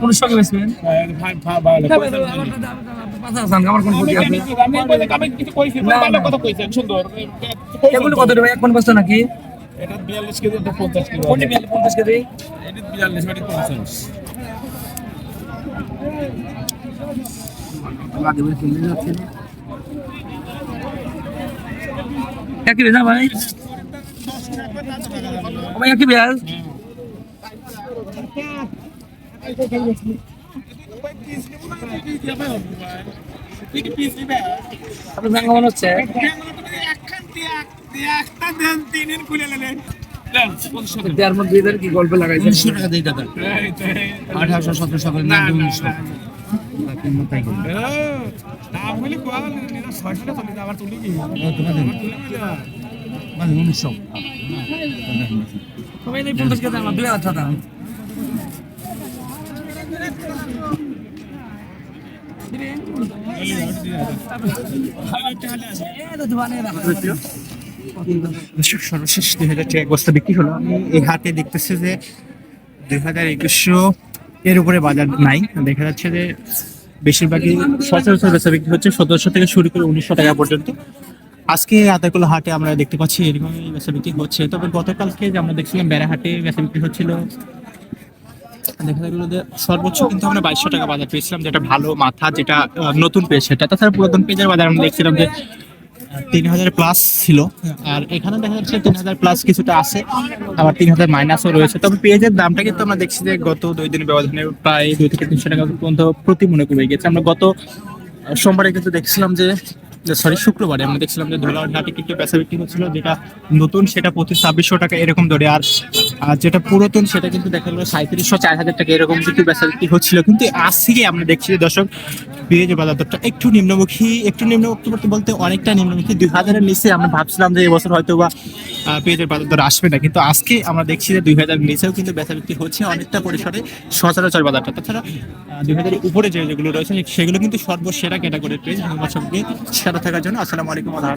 কোন সঙ্গে বেচবেন? আমার কোন ক্ষতি আছে এগুলো কত দেবে? এক মন বস্তা নাকি? কোনটি বিয়াল্লিশ, পঞ্চাশ একই বেচা ভাই? একই বেচ কি গল্প লাগাইছে উনিশশো টাকা দিই দাদা আঠারোশো সতেরোশো করে না উনিশশো। উনিশশো সবাই নেই পঞ্চাশ কেজি আমার দুই হাজার দাম দর্শক সর্বশেষ দুই হাজার টাকা বস্তা বিক্রি হলো। আমি এই হাটে দেখতেছি যে দুই হাজার একুশশো এর উপরে বাজার নাই। দেখা যাচ্ছে যে বেশিরভাগই সচরাচর বেচা বিক্রি হচ্ছে সতেরোশো থেকে শুরু করে উনিশশো টাকা পর্যন্ত। আজকে আতাকুল হাটে আমরা দেখতে পাচ্ছি এরকমই বেচা বিক্রি হচ্ছে। তবে গতকালকে আমরা দেখছিলাম বেড়া হাটে বেচা বিক্রি হচ্ছিল দেখা যে সর্বোচ্চ কিন্তু আমরা বাইশশো টাকা বাজার পেয়েছিলাম, যেটা ভালো মাথা, যেটা নতুন পেজ সেটা। তাছাড়া পুরাতন পেজের বাজার আমরা দেখছিলাম যে তিন হাজার প্লাস ছিল। আর এখানে দেখা যাচ্ছে তিন হাজার প্লাস কিছুটা আছে, আবার তিন হাজার মাইনাসও রয়েছে। তবে পেঁয়াজের দামটা কিন্তু আমরা দেখছি যে গত দুই দিন ব্যবধানে প্রায় দুই থেকে তিনশো টাকা পর্যন্ত প্রতি মনে কমে গেছে। আমরা গত সোমবারে কিন্তু দেখছিলাম যে সরি শুক্রবারে আমরা দেখছিলাম যে ধোলার ঘাটে কিন্তু পেঁচা বিক্রি হচ্ছিল, যেটা নতুন সেটা প্রতি ছাব্বিশশো টাকা এরকম ধরে আর আর যেটা পুরাতন, সেটা কিন্তু দেখা গেলো সাঁত্রিশশো চার হাজার টাকা, এরকম কিন্তু বেচা বিক্রি হচ্ছিল। কিন্তু আজকে আমরা দেখছি যে দর্শক পেঁয়াজের বাজার দরটা একটু নিম্নমুখী একটু নিম্নমুখী বলতে বলতে অনেকটা নিম্নমুখী। দুই হাজারের নিচে আমরা ভাবছিলাম যে এবছর হয়তো বা পেঁয়াজের বাজার দর আসবে না। কিন্তু আজকে আমরা দেখছি যে দুই হাজার নিচেও কিন্তু বেচা বিক্রি হচ্ছে অনেকটা পরিসরে সচরাচর বাজারটা। তাছাড়া দুই হাজারের উপরে যে যেগুলো রয়েছে, সেগুলো কিন্তু সর্বসেরা ক্যাটাগরির পেঁয়াজ দর্শককে সেরা থাকার জন্য। আসসালামু আলাইকুম, আল্লাহ